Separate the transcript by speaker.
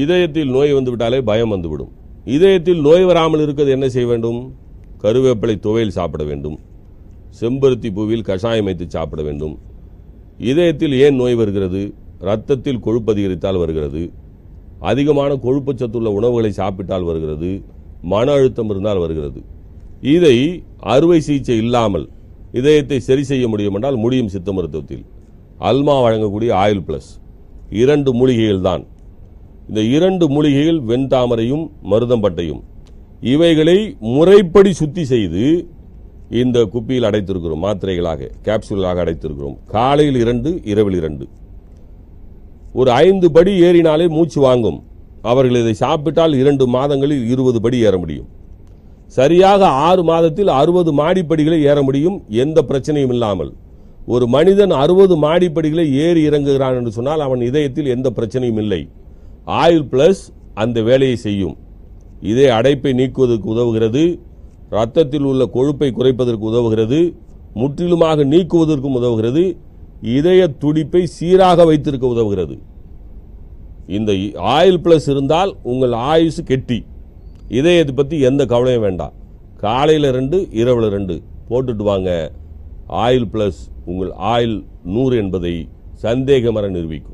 Speaker 1: இதயத்தில் நோய் வந்துவிட்டாலே பயம் வந்துவிடும். இதயத்தில் நோய் வராமல் இருக்கிறது என்ன செய்ய வேண்டும்? கருவேப்பிலை துவையில் சாப்பிட வேண்டும். செம்பருத்தி பூவில் கஷாயம் வைத்து சாப்பிட வேண்டும். இதயத்தில் ஏன் நோய் வருகிறது? இரத்தத்தில் கொழுப்பு அதிகரித்தால் வருகிறது. அதிகமான கொழுப்பு சத்துள்ள உணவுகளை சாப்பிட்டால் வருகிறது. மன அழுத்தம் இருந்தால் வருகிறது. இதை அறுவை சிகிச்சை இல்லாமல் இதயத்தை சரி செய்ய முடியும் என்றால் முடியும் சித்த மருத்துவத்தில். அல்மா வழங்கக்கூடிய ஆயில் பிளஸ். இரண்டு மூலிகைகள் தான் இந்த இரண்டு மூலிகைகள் வெண்தாமரையும் மருதம்பட்டையும். இவைகளை முறைப்படி சுத்தி செய்து இந்த குப்பியில் அடைத்திருக்கிறோம் மாத்திரைகளாக கேப்சூலாக அடைத்திருக்கிறோம். காலையில் இரண்டு இரவில் இரண்டு. ஒரு ஐந்து படி ஏறினாலே மூச்சு வாங்கும். அவர்கள் இதை சாப்பிட்டால் இரண்டு மாதங்களில் இருபது படி ஏற முடியும். சரியாக ஆறு மாதத்தில் அறுபது மாடிப்படிகளை ஏற முடியும் எந்த பிரச்சனையும் இல்லாமல். ஒரு மனிதன் அறுபது மாடிப்படிகளை ஏறி இறங்குகிறான் என்று சொன்னால் அவன் இதயத்தில் எந்த பிரச்சனையும் இல்லை. ஆயில் பிளஸ் அந்த வேலையை செய்யும். இதய அடைப்பை நீக்குவதற்கு உதவுகிறது. ரத்தத்தில் உள்ள கொழுப்பை குறைப்பதற்கு உதவுகிறது. முற்றிலுமாக நீக்குவதற்கும் உதவுகிறது. இதய துடிப்பை சீராக வைத்திருக்க உதவுகிறது. இந்த ஆயில் பிளஸ் இருந்தால் உங்கள் ஆயுசு கெட்டி. இதயத்தை பற்றி எந்த கவலையும் வேண்டாம். காலையில் ரெண்டு இரவில் ரெண்டு. போட்டுட்டு வாங்க. ஆயில் பிளஸ் உங்கள் ஆயில் நூறு என்பதை சந்தேகமர நிரூபிக்கும்.